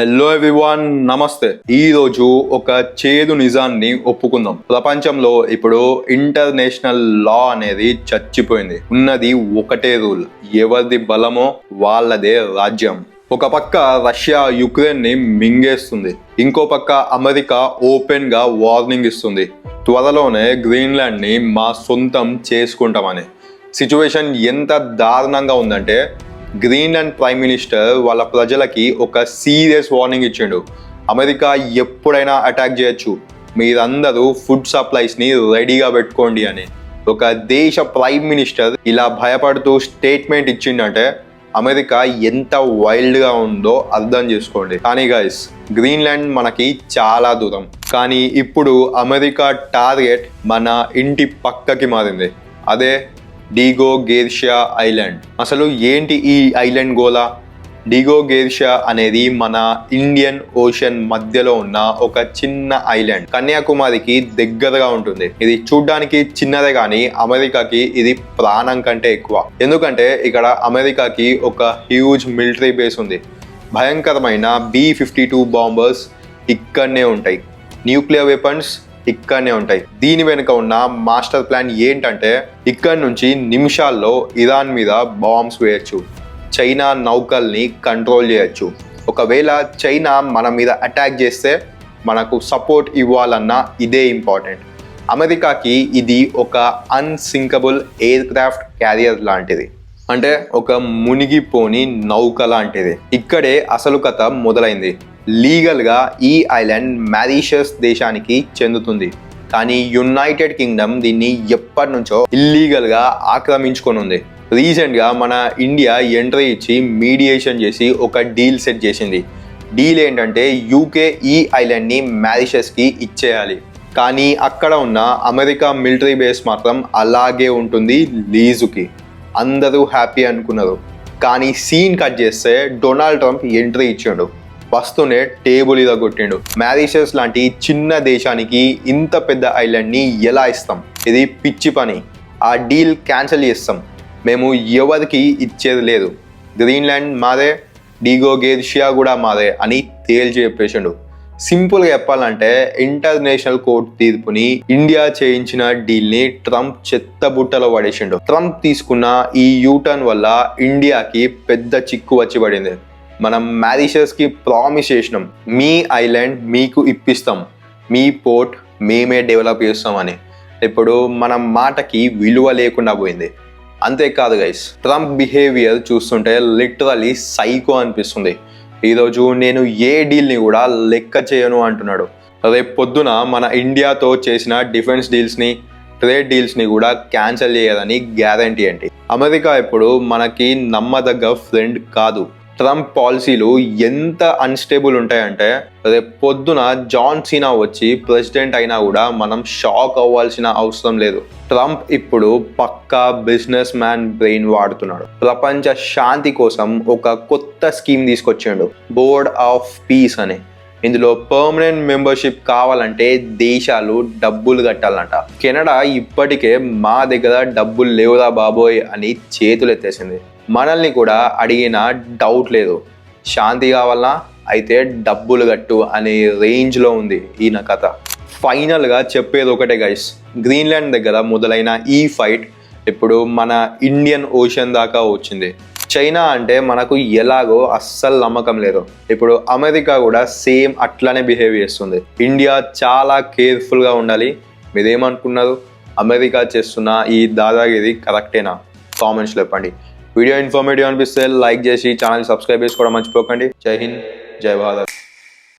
Hello everyone నమస్తే ఈ రోజు ఒక చేదు నిజాన్ని ఒప్పుకుందాం. ప్రపంచంలో ఇప్పుడు ఇంటర్నేషనల్ లా అనేది చచ్చిపోయింది. ఉన్నది ఒకటే రూల్. ఎవరిది బలమో వాళ్ళదే రాజ్యం. ఒక పక్క రష్యా యుక్రెయిన్ని మింగేస్తుంది. ఇంకో పక్క అమెరికా ఓపెన్గా వార్నింగ్ ఇస్తుంది. త్వరలోనే గ్రీన్లాండ్ని మా సొంతం చేసుకుంటామని. సిచ్యువేషన్ ఎంత దారుణంగా ఉందంటే గ్రీన్లాండ్ ప్రైమ్ మినిస్టర్ వాళ్ళ ప్రజలకి ఒక సీరియస్ వార్నింగ్ ఇచ్చిండు. అమెరికా ఎప్పుడైనా అటాక్ చేయొచ్చు. మీరందరూ ఫుడ్ సప్లైస్ని రెడీగా పెట్టుకోండి అని. ఒక దేశ ప్రైమ్ మినిస్టర్ ఇలా భయపడుతూ స్టేట్మెంట్ ఇచ్చిండంటే అమెరికా ఎంత వైల్డ్గా ఉందో అర్థం చేసుకోండి. కానీ గైస్ గ్రీన్లాండ్ మనకి చాలా దూరం. కానీ ఇప్పుడు అమెరికా టార్గెట్ మన ఇంటి పక్కకి మారింది. అదే డీగో గేర్షియా ఐలాండ్. అసలు ఏంటి ఈ ఐలాండ్ గోలా డిగో గేర్షియా అనేది మన ఇండియన్ ఓషన్ మధ్యలో ఉన్న ఒక చిన్న ఐలాండ్. కన్యాకుమారికి దగ్గరగా ఉంటుంది. ఇది చూడ్డానికి చిన్నదే కానీ అమెరికాకి ఇది ప్రాణం కంటే ఎక్కువ. ఎందుకంటే ఇక్కడ అమెరికాకి ఒక హ్యూజ్ మిలిటరీ బేస్ ఉంది. భయంకరమైన బి ఫిఫ్టీ టూ బాంబర్స్ ఇక్కడనే ఉంటాయి. న్యూక్లియర్ వెపన్స్ ఇక్కడనే ఉంటాయి. దీని వెనుక ఉన్న మాస్టర్ ప్లాన్ ఏంటంటే ఇక్కడ నుంచి నిమిషాల్లో ఇరాన్ మీద బాంబ్స్ వేయచ్చు. చైనా నౌకల్ని కంట్రోల్ చేయొచ్చు. ఒకవేళ చైనా మన మీద అటాక్ చేస్తే మనకు సపోర్ట్ ఇవ్వాలన్నా ఇదే ఇంపార్టెంట్. అమెరికాకి ఇది ఒక అన్సింకబుల్ ఎయిర్ క్రాఫ్ట్ క్యారియర్ లాంటిది. అంటే ఒక మునిగిపోని నౌక లాంటిది. ఇక్కడే అసలు కథ మొదలైంది. లీగల్గా ఈ ఐలాండ్ మ్యారీషస్ దేశానికి చెందుతుంది. కానీ యునైటెడ్ కింగ్డమ్ దీన్ని ఎప్పటి నుంచో ఇల్లీగల్గా ఆక్రమించుకొని ఉంది రీసెంట్గా మన ఇండియా ఎంట్రీ ఇచ్చి మీడియేషన్ చేసి ఒక డీల్ సెట్ చేసింది. డీల్ ఏంటంటే యూకే ఈ ఐలాండ్ని మ్యారిషస్కి ఇచ్చేయాలి. కానీ అక్కడ ఉన్న అమెరికా మిలిటరీ బేస్ మాత్రం అలాగే ఉంటుంది లీజుకి. అందరూ హ్యాపీ అనుకున్నారు. కానీ సీన్ కట్ చేస్తే డొనాల్డ్ ట్రంప్ ఎంట్రీ ఇచ్చాడు. వస్తూనే టేబుల్ ఇద కొట్టిండు. మ్యారిషస్ లాంటి చిన్న దేశానికి ఇంత పెద్ద ఐలాండ్ని ఎలా ఇస్తాం? ఇది పిచ్చి పని. ఆ డీల్ క్యాన్సిల్ చేస్తాం. మేము ఎవరికి ఇచ్చేది లేదు. గ్రీన్లాండ్ మాదే డీగో గేర్షియా కూడా మాదే అని తేల్చి చెప్పేసిండు. సింపుల్గా చెప్పాలంటే ఇంటర్నేషనల్ కోర్టు తీర్పుని ఇండియా చేయించిన డీల్ని ట్రంప్ చెత్త బుట్టలో పడేసిండు. ట్రంప్ తీసుకున్న ఈ యూటర్న్ వల్ల ఇండియాకి పెద్ద చిక్కు వచ్చి పడింది. మనం మ్యారిషస్కి ప్రామిస్ చేసినాం. మీ ఐలాండ్ మీకు ఇప్పిస్తాం. మీ పోర్ట్ మేమే డెవలప్ చేస్తామని. ఇప్పుడు మన మాటకి విలువ లేకుండా పోయింది. అంతేకాదు గైస్ ట్రంప్ బిహేవియర్ చూస్తుంటే లిటరలీ సైకో అనిపిస్తుంది. ఈరోజు నేను ఏ డీల్ని కూడా లెక్క చేయను అంటున్నాడు. రేపు పొద్దున మన ఇండియాతో చేసిన డిఫెన్స్ డీల్స్ని ట్రేడ్ డీల్స్ని కూడా క్యాన్సిల్ చేయదని గ్యారంటీ ఏంటి అమెరికా ఇప్పుడు మనకి నమ్మదగ్గ ఫ్రెండ్ కాదు. ట్రంప్ పాలసీలు ఎంత అన్స్టేబుల్ ఉంటాయంటే రేపు పొద్దున జాన్ సీనా వచ్చి ప్రెసిడెంట్ అయినా కూడా మనం షాక్ అవ్వాల్సిన అవసరం లేదు. ట్రంప్ ఇప్పుడు పక్కా బిజినెస్ మ్యాన్ బ్రెయిన్ వాడుతున్నాడు. ప్రపంచ శాంతి కోసం ఒక కొత్త స్కీమ్ తీసుకొచ్చాడు. బోర్డ్ ఆఫ్ పీస్ అని. ఇందులో పర్మనెంట్ మెంబర్షిప్ కావాలంటే దేశాలు డబ్బులు కట్టాలంట. కెనడా ఇప్పటికే మా దగ్గర డబ్బులు లేవురా బాబోయ్ అని చేతులు ఎత్తేసింది మనల్ని కూడా అడిగిన డౌట్ లేదు. శాంతి కావాలన్నా అయితే డబ్బులు కట్టు అనే రేంజ్లో ఉంది ఈయన కథ. ఫైనల్గా చెప్పేది ఒకటే గైస్ గ్రీన్లాండ్ దగ్గర మొదలైన ఈ ఫైట్ ఇప్పుడు మన ఇండియన్ ఓషన్ దాకా వచ్చింది. చైనా అంటే మనకు ఎలాగో అస్సలు నమ్మకం లేదు. ఇప్పుడు అమెరికా కూడా సేమ్ అట్లానే బిహేవ్ చేస్తుంది. ఇండియా చాలా కేర్ఫుల్గా ఉండాలి. మీరేమనుకున్నారు? అమెరికా చేస్తున్న ఈ దాదాగిరి కరెక్టేనా కామెంట్స్లో చెప్పండి. వీడియో ఇన్ఫర్మేటివ్ అనిపిస్తే లైక్ చేసి ఛానల్ సబ్స్క్రైబ్ చేసుకోవడం మర్చిపోకండి. జై హింద్ జై భారత్.